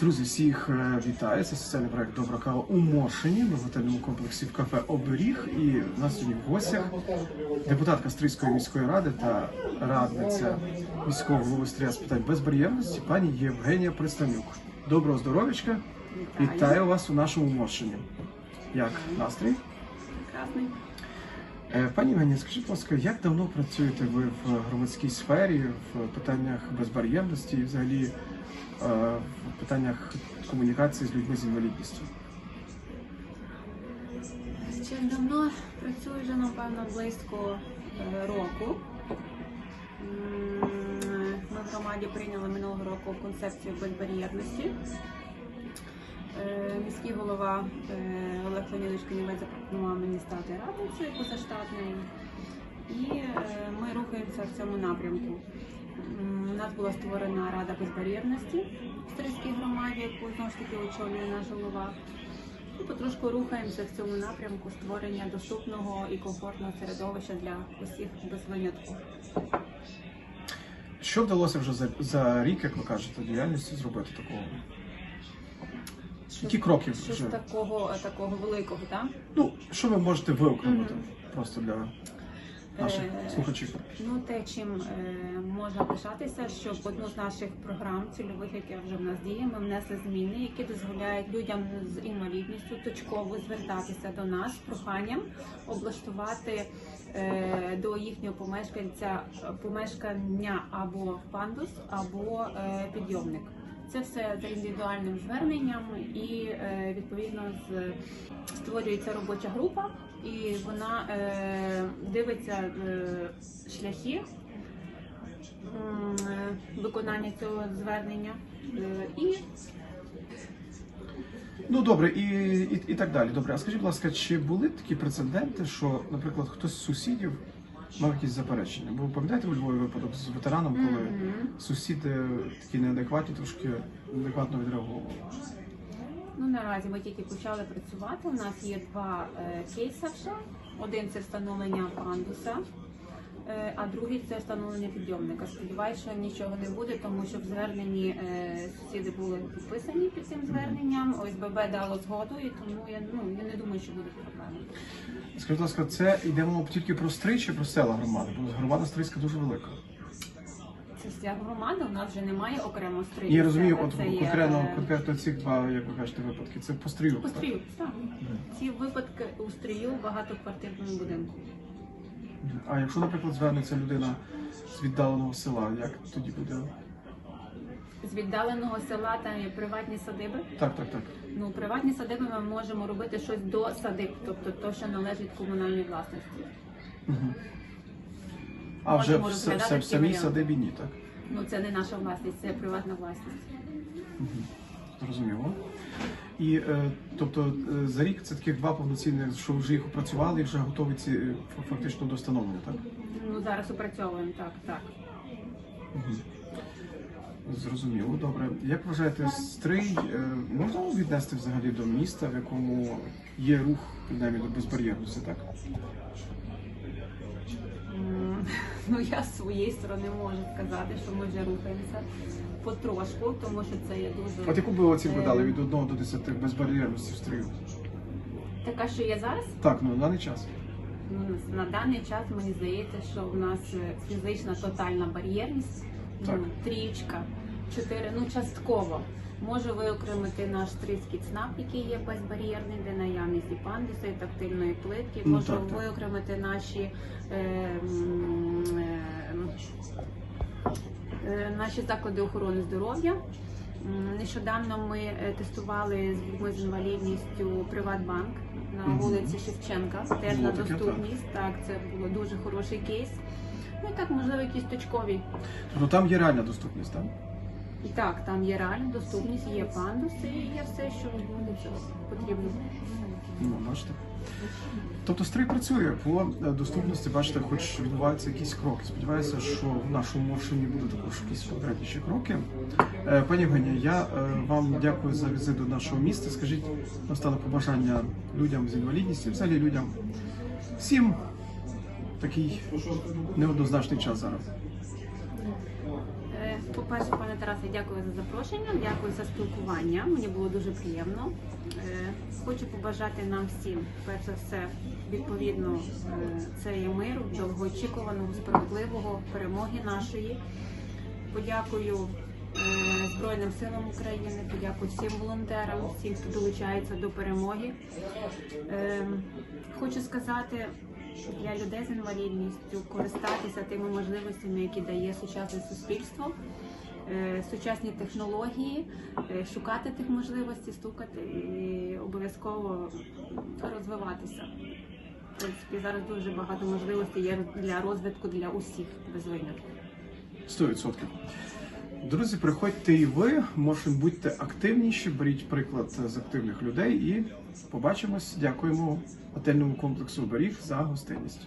Друзі, всіх е, вітаю. Це соціальний проект Добра кава у Моршині. В готельному комплексі в кафе Оберіг. І в нас сьогодні в гостях депутатка Стрийської міської ради та радниця міського голови з питань безбар'єрності пані Євгенія Представнюк. Доброго здоров'ячка! Вітаю вас у нашому Моршині. Як настрій? Прекрасний. Е, Пані Євгенія, скажіть, будь ласка, як давно працюєте ви в громадській сфері в питаннях безбар'єрності і взагалі в питаннях комунікації з людьми з інвалідністю? Ще давно працюю вже, напевно, близько е, року. Ми в громаді прийняли минулого року концепцію безбар'єрності. Е, Міський голова е, Олег Леонідович Конівець запропонував мені стати радницею позаштатною. І е, ми рухаємося в цьому напрямку. У нас була створена рада безбар'єрності в Стрийській громаді, яку знову ж таки очолює наш голова. І потрошку рухаємося в цьому напрямку створення доступного і комфортного середовища для усіх без винятку. Що вдалося вже за, за рік, як ви кажете, діяльності зробити такого? Які кроки Щось вже? такого, такого великого, так? Ну, що ви можете виокремити Мгм. просто для наших Е, слухачів? Ну, те, чим е, можна пишатися, що в одну з наших програм цільових, яка вже в нас діє, ми внесли зміни, які дозволяють людям з інвалідністю точково звертатися до нас з проханням облаштувати е, до їхнього помешканця помешкання або пандус, або підйомник. Це все за індивідуальним зверненням і е, відповідно створюється робоча група, і вона е, дивиться е, шляхи виконання цього звернення. І Ну добре, і, і, і так далі. Добре, а скажіть, будь ласка, чи були такі прецеденти, що, наприклад, хтось з сусідів мав якісь заперечення? Бо пам'ятаєте у Львові випадок з ветераном, коли сусіди такі неадекватні, трошки неадекватно відреагували? ну, наразі ми тільки почали працювати. У нас є два е, кейси вже. Один це встановлення пандуса. Е, А другий це встановлення підйомника. Сподіваюся, що нічого не буде, тому що в зверненні е, сусіди були підписані під цим зверненням. ОСББ дало згоду, і тому я ну я не думаю, що буде проблема. Скажіть, будь ласка, це йде мова тільки про стрий чи про села громади? Бо громада стрийська дуже велика. Це вся громада. У нас вже немає окремо стрию. І я розумію, Це- от це конкретно, е, конкретно ці два, як ви кажете, випадки. Це по стрию. По так? стрію, так. Ці випадки у стрію в багатоквартирному будинку. А якщо, наприклад, звернеться людина з віддаленого села, як тоді буде? З віддаленого села там є приватні садиби. Так, так, так. Ну, приватні садиби ми можемо робити щось до садиб, тобто то, що належить комунальній власності. Угу. А вже Можемо в, с- розглядати в, в самій варіанти. садибі ні, так? Ну це не наша власність, це приватна власність. Зрозуміло. І е, тобто е, за рік це таких два повноцінних, що вже їх опрацювали і вже готові ці е, фактично до встановлення, так? Ну зараз опрацьовуємо так, так. Угу. Зрозуміло, добре. Як вважаєте, стрий можна віднести взагалі до міста, в якому є рух принаймні до безбар'єрності, так? Ну я з своєї сторони можу сказати, що ми вже рухаємося потрошку, тому що це є дуже От яку би оцінку е, дали від 1 до 10 безбар'єрності стрію? така, що є зараз. Так, ну на даний час. Ну, на даний час мені здається, що в нас е, фізична тотальна бар'єрність. Ну, Трічка. Чотири, ну частково. можу виокремити наш стрицький ЦНАП, який є безбар'єрний, де наявність і пандуса, і тактильної плитки. Ну, так, виокремити наші е, е, е, наші заклади охорони здоров'я. Нещодавно ми е, тестували з людьми з інвалідністю Приватбанк на вулиці Шевченка. Теж ну, на доступність. Так, це було дуже хороший кейс. Ну і так, можливо, якісь точкові. Ну там є реальна доступність, так? І так, там є реальна доступність, є пандуси, є все, що буде потрібно. Ну, бачите. Тобто стрій працює по е, доступності, бачите, хоч відбуваються якісь кроки. Сподіваюся, що в нашому мовчанні будуть також якісь конкретніші кроки. Е, Пані Євгенія, я е, вам дякую за візит до нашого міста. Скажіть настане побажання людям з інвалідністю, взагалі людям всім такий неоднозначний час зараз. По-перше, пане Тарасе, дякую за запрошення, дякую за спілкування. Мені було дуже приємно. Е, Хочу побажати нам всім, перш за все, відповідно, е, це є миру, довгоочікуваного, справедливого, перемоги нашої. Подякую е, Збройним силам України, подякую всім волонтерам, всім, хто долучається до перемоги. Хочу сказати для людей з інвалідністю користатися тими можливостями, які дає сучасне суспільство, е, сучасні технології, е, шукати тих можливостей, стукати і обов'язково розвиватися. В принципі, зараз дуже багато можливостей є для розвитку для усіх без винятку. 100%. Друзі, приходьте і ви, може, будьте активніші, беріть приклад з активних людей і побачимось. Дякуємо готельному комплексу Беріг за гостинність.